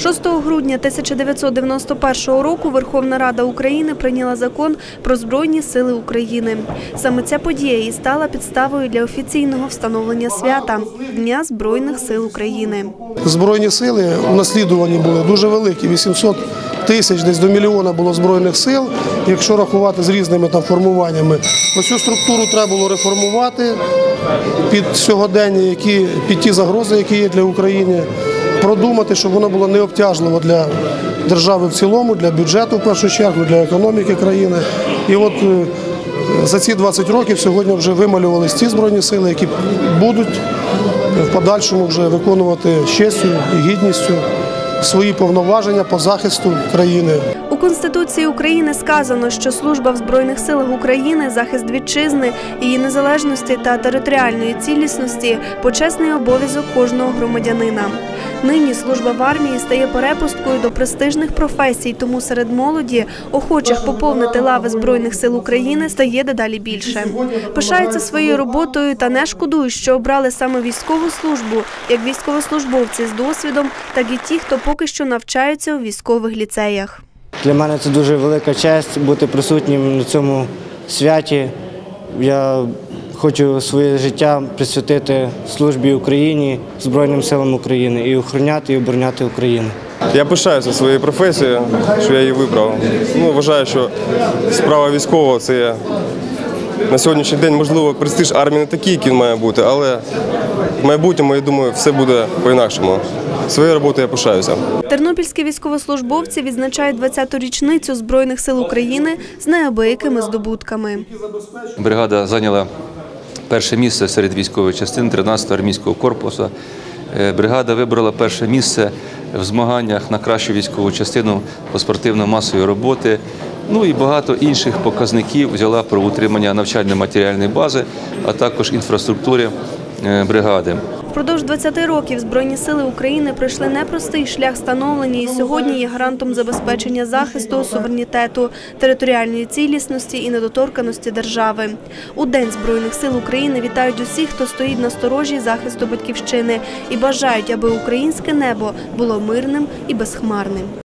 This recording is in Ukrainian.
6 грудня 1991 року Верховна Рада України прийняла закон про Збройні сили України. Саме ця подія і стала підставою для офіційного встановлення свята Дня Збройних сил України. Збройні сили унаслідувані були дуже великі, 800 тисяч, десь до мільйона було збройних сил. Якщо рахувати з різними там формуваннями, ось цю структуру треба було реформувати під сьогодення, які під ті загрози, які є для України, продумати, щоб воно було необтяжливо для держави в цілому, для бюджету в першу чергу, для економіки країни. І от е, за ці 20 років сьогодні вже вималювалися ті збройні сили, які будуть в подальшому вже виконувати честю і гідністю свої повноваження по захисту країни. У Конституції України сказано, що служба в Збройних силах України, захист вітчизни, її незалежності та територіальної цілісності почесний обов'язок кожного громадянина. Нині служба в армії стає перепусткою до престижних професій, тому серед молоді, охочих поповнити лави Збройних сил України, стає дедалі більше. Пишаються своєю роботою та не шкодують, що обрали саме військову службу, як військовослужбовці з досвідом, так і ті, хто поки що навчаються у військових ліцеях. Для мене це дуже велика честь бути присутнім на цьому святі. Я хочу своє життя присвятити службі Україні, Збройним силам України і охороняти і обороняти Україну. Я пишаюся своєю професією, що я її вибрав. Ну, вважаю, що справа військового це на сьогоднішній день, можливо, престиж армії не такий, який він має бути, але в майбутньому, я думаю, все буде по-інакшому. Своєю роботою я пишаюся. Тернопільські військовослужбовці відзначають 20-ту річницю Збройних сил України з неабиякими здобутками. Бригада зайняла перше місце серед військових частин 13-го армійського корпусу. Е, Бригада вибрала перше місце в змаганнях на кращу військову частину по спортивно-масової роботи. Ну і багато інших показників взяла про утримання навчально-матеріальної бази, а також інфраструктури е, бригади. Впродовж 20 років Збройні сили України пройшли непростий шлях становлення і сьогодні є гарантом забезпечення захисту суверенітету, територіальної цілісності і недоторканості держави. У День Збройних сил України вітають усіх, хто стоїть на сторожі захисту батьківщини і бажають, аби українське небо було мирним і безхмарним.